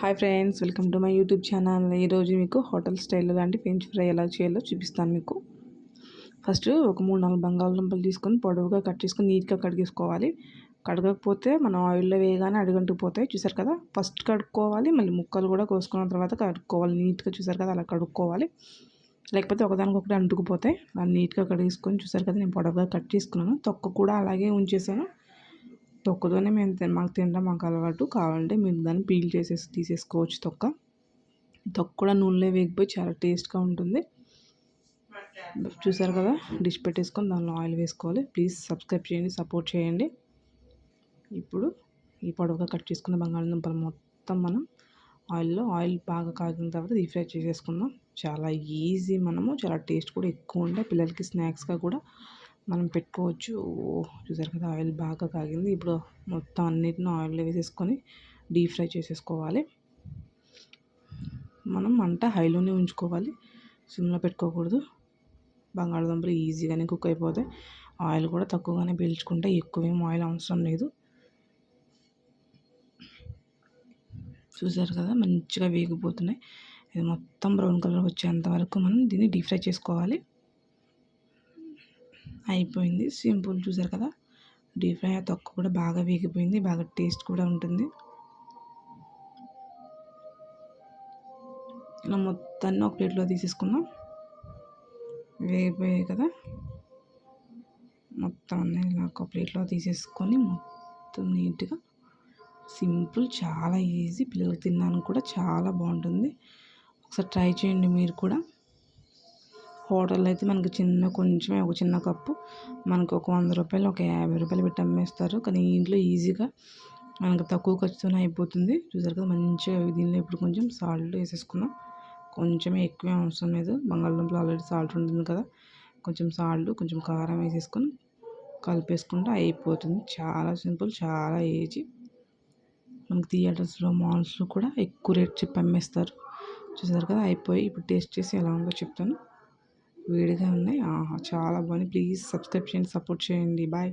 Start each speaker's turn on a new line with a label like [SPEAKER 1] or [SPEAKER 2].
[SPEAKER 1] Hi friends welcome to my YouTube channel ఈరోజు మీకు hotel స్టైల్లో లాంటి ఫ్రెంచ్ ఫ్రై ఎలా చేయాలో చూపిస్తాను మీకు. ఫస్ట్ ఒక మూడు నాలుగు బంగాళదుంపలు తీసుకొని పొడవుగా కట్ చేసుకొని నీట్గా కడిగేసుకోవాలి. కడగకపోతే మనం ఆయిల్లో వేయగానే అడుగంటుకుపోతాయి చూసారు కదా? ఫస్ట్ కడుక్కోవాలి మళ్ళీ ముక్కలు కూడా కోసుకున్న తర్వాత కడుక్కోవాలి. నీట్గా చూసారు కదా? అలా కడుక్కోవాలి. లేకపోతే ఒకదానికొకటి అంటుకుపోతాయి. అలా నీట్గా కడిగేసుకొని చూసారు కదా? నేను పొడవుగా కట్ చేసుకున్నాను. తొక్క కూడా అలాగే ఉంచేసాను. తొక్కతోనే మేము మాకు తినడం మాకు అలవాటు. కావాలంటే మేము దాన్ని పీల్ చేసేసి తీసేసుకోవచ్చు తొక్క. తొక్క కూడా నూనెలో వేగిపోయి చాలా టేస్ట్గా ఉంటుంది. చూసారు కదా డిష్ పెట్టేసుకొని దానిలో ఆయిల్ వేసుకోవాలి. ప్లీజ్ సబ్స్క్రైబ్ చేయండి సపోర్ట్ చేయండి. ఇప్పుడు ఈ పొడవుగా కట్ చేసుకున్న బంగాళదుంపలు మొత్తం మనం ఆయిల్లో ఆయిల్ బాగా కాగిన తర్వాత డీప్ ఫ్రై చేసేసుకుందాం. చాలా ఈజీ మనము చాలా టేస్ట్ కూడా ఎక్కువ ఉంటాయి. పిల్లలకి స్నాక్స్గా కూడా మనం పెట్టుకోవచ్చు. చూసారు కదా ఆయిల్ బాగా కాగింది. ఇప్పుడు మొత్తం అన్నిటిని ఆయిల్లో వేసేసుకొని డీప్ ఫ్రై చేసేసుకోవాలి. మనం మంట హైలోనే ఉంచుకోవాలి. సిమ్లో పెట్టుకోకూడదు. బంగాళదుంపలు ఈజీగానే కుక్ అయిపోతాయి. ఆయిల్ కూడా తక్కువగానే పీల్చుకుంటే ఎక్కువేం ఆయిల్ అవసరం లేదు. చూసారు కదా మంచిగా వేగిపోతున్నాయి. ఇది మొత్తం బ్రౌన్ కలర్ వచ్చేంత వరకు మనం దీన్ని డీప్ ఫ్రై చేసుకోవాలి. అయిపోయింది. సింపుల్ చూసారు కదా? డీప్ ఫ్రై తొక్క కూడా బాగా వేగిపోయింది. బాగా టేస్ట్ కూడా ఉంటుంది. ఇలా మొత్తాన్ని ఒక ప్లేట్లో తీసేసుకుందాం. వేగిపోయాయి కదా? మొత్తం అన్నీ ఇలా ఒక ప్లేట్లో తీసేసుకొని మొత్తం నీట్గా సింపుల్ చాలా ఈజీ. పిల్లలు తిన్నాను కూడా చాలా బాగుంటుంది. ఒకసారి ట్రై చేయండి మీరు కూడా. హోటల్లో అయితే మనకి చిన్న కొంచెమే ఒక చిన్న కప్పు. మనకు ఒక వంద రూపాయలు ఒక యాభై రూపాయలు పెట్టి అమ్మేస్తారు. కానీ ఇంట్లో ఈజీగా మనకు తక్కువ ఖర్చుతోనే అయిపోతుంది. చూసారు కదా మంచిగా దీనిలో ఇప్పుడు కొంచెం సాల్ట్ వేసేసుకుందాం కొంచెమే ఎక్కువే అవసరం లేదు. బంగాళదుంపలు ఆల్రెడీ సాల్ట్ ఉంటుంది కదా. కొంచెం సాల్ట్ కొంచెం కారం వేసేసుకొని కలిపేసుకుంటే అయిపోతుంది. చాలా సింపుల్ చాలా ఈజీ. మనకి థియేటర్స్లో మాల్స్లో కూడా ఎక్కువ రేట్ చెప్పి అమ్మేస్తారు. చూసారు కదా అయిపోయి. ఇప్పుడు టేస్ట్ చేసి ఎలా ఉందో చెప్తాను. వేడిగా ఉన్నాయి. ఆహా చాలా బాగుంది. ప్లీజ్ సబ్స్క్రైబ్ చేయండి సపోర్ట్ చేయండి. బాయ్.